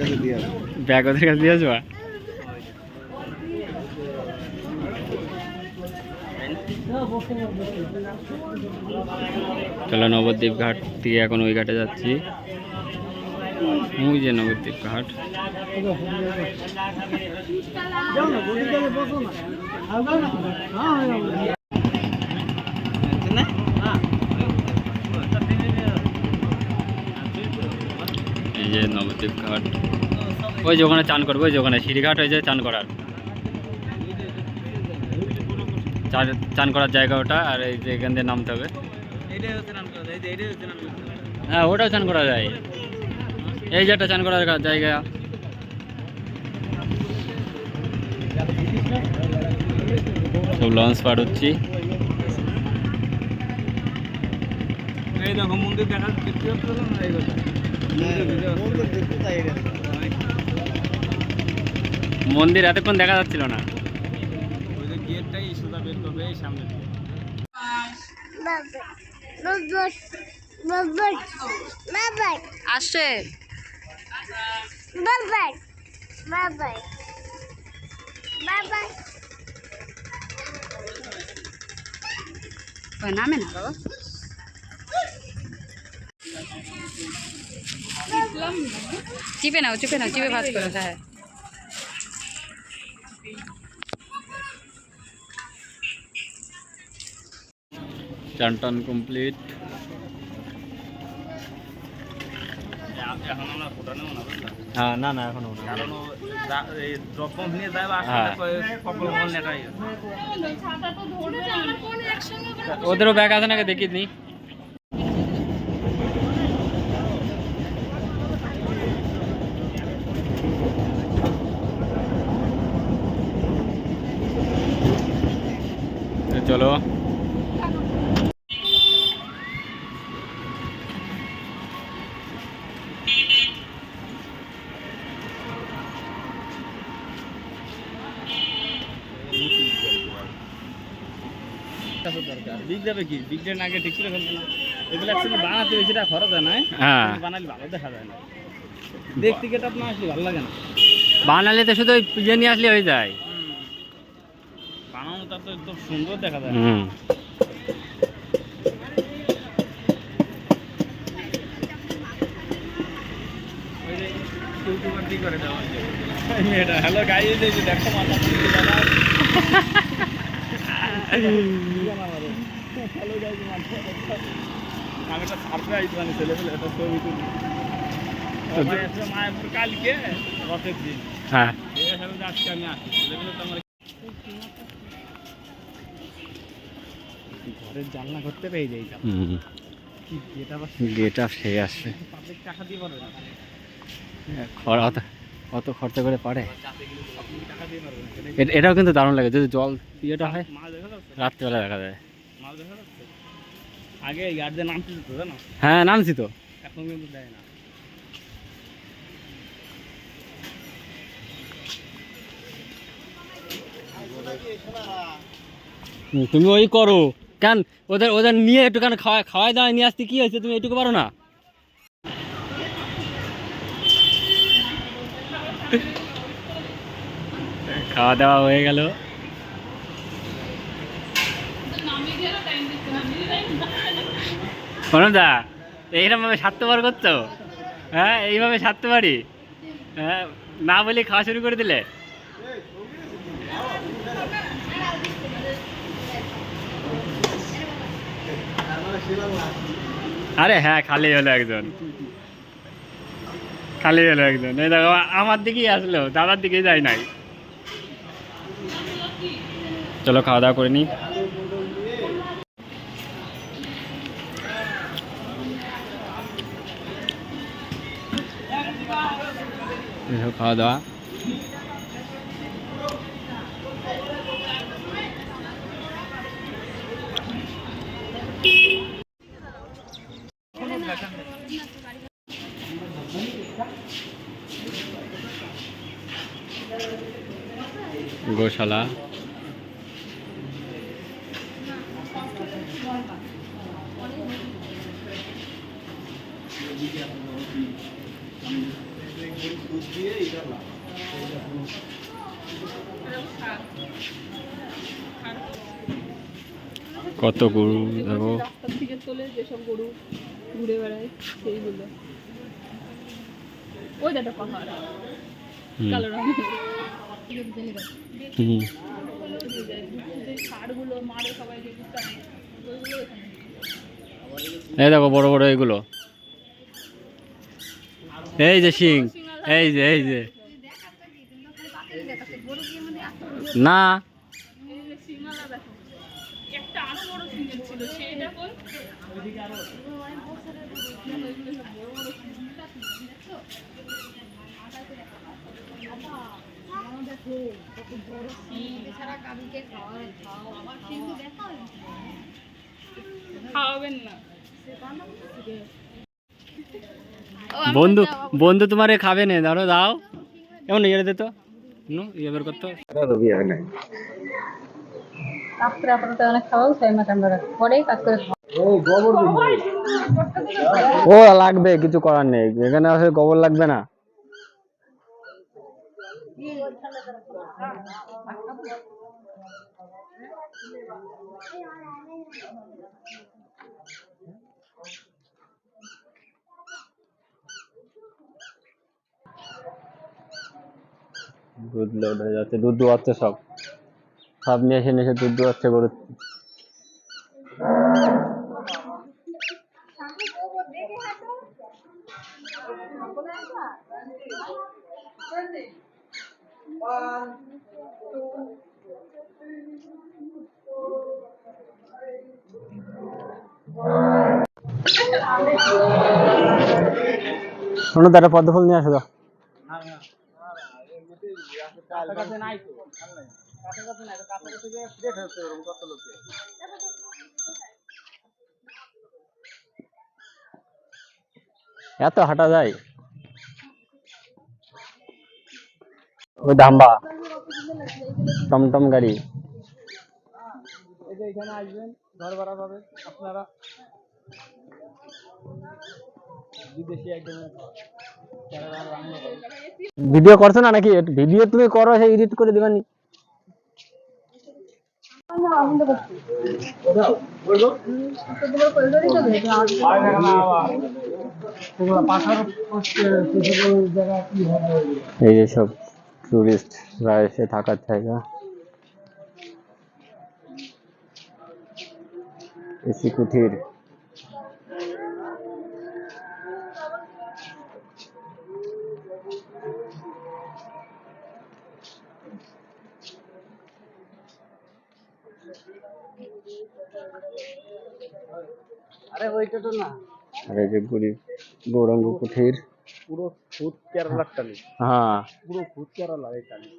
কাছে দিয়ে। ব্যাগ ওদের কাছে দিয়ে আসবা? চলো নবদ্বীপ ঘাট থেকে এখন ওই ঘাটে যাচ্ছি। ওই যে নবদ্বীপ ঘাট। এই যে নবদ্বীপ ঘাট। ওই যে ওখানে চান করব, ওই যে ওখানে সিঁড়িঘাট হয়ে যায় চান করার। চান করার জায়গা ওটা, আর এই যে এখান দিয়ে নামতে হবে। হ্যাঁ ওটাও চান করা যায়। এই যে একটা চান করার জায়গা। সব লঞ্চ পার হচ্ছি। এই দেখো, মন্দির দেখা মন্দির এতক্ষণ দেখা যাচ্ছিল না। নামে না। বাবা চিপে নাও চিপে নাও চিপে ভাত করো হ্যাঁ চান টান কমপ্লিট? হ্যাঁ না না এখনও হ্যাঁ। ওদেরও ব্যাগ আছে নাকি দেখি চলো। বিগ যাবে কি? বিগ ডে আগে ঠিক করে ফেলবে না। এগুলো অ্যাকচুয়ালি বানাতে বেশিটা খরচ হয় না হ্যাঁ? বানালে ভালো দেখা যায় না। দেখতে গেট আপ না আসলে ভালো লাগে না। বানালে তো শুধু ইয়ে নিয়ে আসলে হয়ে যায়। বানানোটা তো একদম সুন্দর দেখা যায়। হুম। হ্যালো দেখো আমি একটা সারপ্রাইজ মানে একটা ছবি তুলি। মায়াপুর কালকে রথের দিন। হ্যাঁ। এই হিসাবে যে আজকে আমি আসি তো আমার ঘরের জানলা করতে পেয়ে যাই গেট আপ সে আসছে। খর- অত অত খরচা করে পারে। এটাও কিন্তু দারুণ লাগে যদি জল ইয়েটা হয় রাত্রিবেলা দেখা যায়। আগে গার্ডদের নাম কি জানো? হ্যাঁ নামছি তো এখন কিন্তু দেয় না। তুমি ওই করো। কেন, ওদের ওদের নিয়ে একটুখানি খাওয়া খাওয়াই দাওয়াই নিয়ে আসতে কি হয়েছে তুমি এটুকু পারো না? খাওয়া দাওয়া হয়ে গেল। দা এইরকম ভাবে স্বার্থবার করছ? হ্যাঁ এইভাবে স্বার্থবারই হ্যাঁ না বলে খাওয়া শুরু করে দিলে? আরে হ্যাঁ খালি হলো একজন। খালি হলো একজন। এই দেখো, আমার দিকেই আসলো, দাদার দিকেই যায় নাই। চলো, খাওয়া দাওয়া করে নি। খাওয়া দাওয়া। গোশালা Thank you. কত গরু দেখো। রাস্তার থেকে চলে যেসব গরু ঘুরে বেড়ায় সেইগুলো ওই একটা পাহাড়। কালো রঙের। হুম। যে মারে সবাই যে ওইগুলো এখানে এই দেখো বড় বড় এগুলো। এই যে শিং এই যে এই যে। না এই যে সিঙ্গালা দেখো একটা আরও বড় খাওয়াবেন না। বন্ধু বন্ধু তোমারে খাবে না। ধরো দাও। এমন ইয়ে দে তো। নু ইয়ে বের করতো রাত্রে অনেক খাওয়াও আমরা কাজ করে ও, লাগবে, কিছু করার নেই। এখানে আসলে গোবর লাগবে না। দুধ লোড হয়ে যাচ্ছে, দুধ দোয়াচ্ছে সব। সব নিয়ে এসে নিয়ে দুধ দোয়াচ্ছে গরু শোনো তারা পদ্ম ফুল নিয়ে আসো তো কাছাকাছি হচ্ছে ওরকম কত লোকে এত হাঁটা যায়? ওই ধাম্বা টমটম গাড়ি। এই যে এখানে আসবেন ঘর ভাড়া পাবেন আপনারা। ভিডিও করছ না নাকি? ভিডিও তুমি করো সেই এডিট করে দিবানি। এই যে সব টুরিস্টরা এসে থাকার জায়গা। এসি কুঠির। আরে ওইটা তো না। আর যে গরিব গৌরাঙ্গ কুঠির। পুরো ফুড কেরালার টালি। হ্যাঁ। পুরো ফুড কেরালা এই টালি।